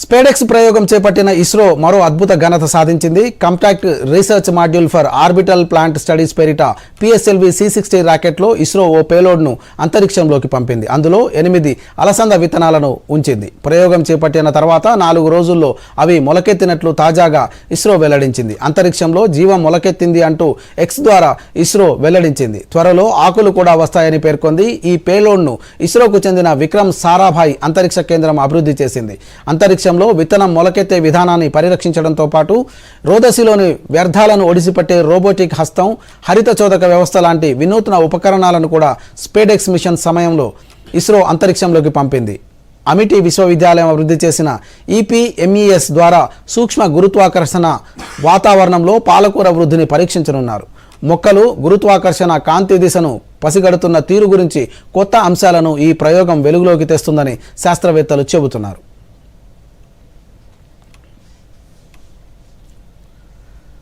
స్పేడెక్స్ ప్రయోగం చేపట్టిన ఇస్రో మరో అద్భుత ఘనత సాధించింది. Compact research module for orbital plant studies పేరిట పిఎస్ఎల్వి సి సిక్స్టీ రాకెట్లో ఇస్రో ఓ పేలోడ్ను అంతరిక్షంలోకి పంపింది. అందులో ఎనిమిది అలసంద విత్తనాలను ఉంచింది. ప్రయోగం చేపట్టిన తర్వాత నాలుగు రోజుల్లో అవి మొలకెత్తినట్లు తాజాగా ఇస్రో వెల్లడించింది. అంతరిక్షంలో జీవం మొలకెత్తింది అంటూ ఎక్స్ ద్వారా ఇస్రో వెల్లడించింది. త్వరలో ఆకులు కూడా వస్తాయని పేర్కొంది. ఈ పేలోడ్ను ఇస్రోకు చెందిన విక్రమ్ సారాభాయ్ అంతరిక్ష కేంద్రం అభివృద్ధి చేసింది. అంతరిక్ష అంతరిక్షంలో విత్తనం మొలకెత్తే విధానాన్ని పరిరక్షించడంతో పాటు రోదసిలోని వ్యర్థాలను ఒడిసిపట్టే రోబోటిక్ హస్తం హరిత చోదక వ్యవస్థ లాంటి వినూత్న ఉపకరణాలను కూడా స్పేడెక్స్ మిషన్ సమయంలో ఇస్రో అంతరిక్షంలోకి పంపింది. అమిటి విశ్వవిద్యాలయం అభివృద్ధి చేసిన ఈపీఎంఈఎస్ ద్వారా సూక్ష్మ గురుత్వాకర్షణ వాతావరణంలో పాలకూర వృద్ధిని పరీక్షించనున్నారు. మొక్కలు గురుత్వాకర్షణ కాంతి దిశను పసిగడుతున్న తీరు గురించి కొత్త అంశాలను ఈ ప్రయోగం వెలుగులోకి తెస్తుందని శాస్త్రవేత్తలు చెబుతున్నారు.